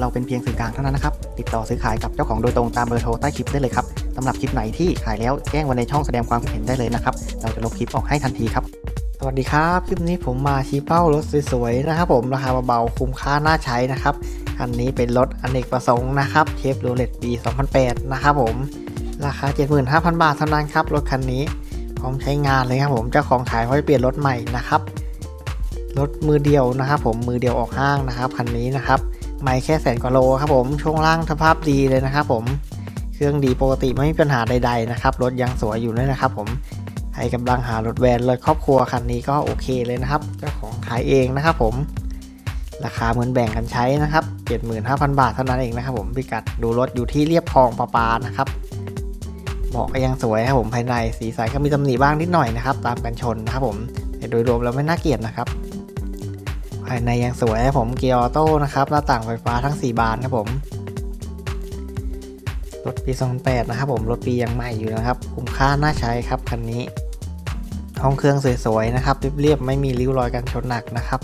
เราเป็นเพียงสื่อกลางเท่านั้นนะครับ ติดต่อซื้อขายกับเจ้าของโดยตรงตามเบอร์โทรใต้คลิปได้เลยครับสำหรับคลิปไหนที่ขายแล้วแจ้งไว้ในช่องแสดงความคิดเห็นได้เลยนะครับ เราจะลบคลิปออกให้ทันทีครับ สวัสดีครับ คลิปนี้ผมมาชี้เป้ารถสวยๆนะครับผมราคาเบาๆคุ้มค่าน่าใช้นะครับคันนี้เป็นรถอเนกประสงค์นะครับเชฟโรเลตปี 2008 นะครับผม ราคา 75,000 บาทเท่านั้นครับรถคันนี้พร้อมใช้งานเลยครับผมเจ้าของขายเขาเปลี่ยนรถใหม่นะครับรถมือเดียวนะครับผมมือเดียวออกห้างนะครับคันนี้นะครับ ไม่แค่แสนกว่าโลครับผม ช่วงล่างสภาพดีเลยนะครับผม เครื่องดีปกติไม่มีปัญหาใดๆนะครับ รถยังสวยอยู่เลยนะครับผมใครกำลังหารถแวนรถครอบครัวคันนี้ก็โอเคเลยนะครับ เจ้าของขายเองนะครับผม ราคาเหมือนแบ่งกันใช้นะครับ 75,000 บาทเท่านั้นเองนะครับผมพิกัดดูรถอยู่ที่เรียบคลองประปานะครับเบาะก็ยังสวยครับผมภายในสีสันก็มีตำหนิบ้างนิดหน่อยนะครับ ตามกันชนนะครับผมแต่โดยรวมแล้วไม่น่าเกลียดนะครับ ภายในยังสวยครับผมเกียร์ออโต้นะครับหน้าต่างไฟฟ้าทั้ง 4 บานครับผม รถปี 2008 นะครับผมรถปียังใหม่อยู่นะครับ คุ้มค่าน่าใช้ครับคันนี้ ห้องเครื่องสวยๆนะครับเรียบๆไม่มีริ้วรอยกันชนหนักนะครับ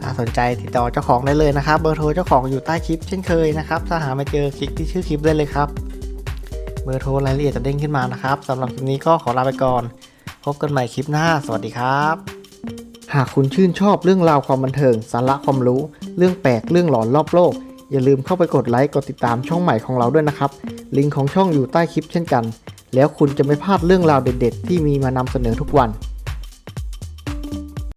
ถ้าสนใจติดต่อเจ้าของได้เลยนะครับ เบอร์โทรเจ้าของอยู่ใต้คลิปเช่นเคยนะครับถ้าหาไม่เจอคลิกที่ชื่อคลิปได้เลยครับเบอร์โทรรายละเอียดจะเด้งขึ้นมานะครับสำหรับคลิปนี้ก็ขอลาไปก่อน พบกันใหม่คลิปหน้า สวัสดีครับ หากคุณชื่นชอบเรื่องราวความบันเทิง สาระความรู้ เรื่องแปลกเรื่องหลอนรอบโลก อย่าลืมเข้าไปกดไลค์กดติดตามช่องใหม่ของเราด้วยนะครับ ลิงก์ของช่องอยู่ใต้คลิปเช่นกัน แล้วคุณจะไม่พลาดเรื่องราวเด็ด ๆ ที่มีมานำเสนอทุกวัน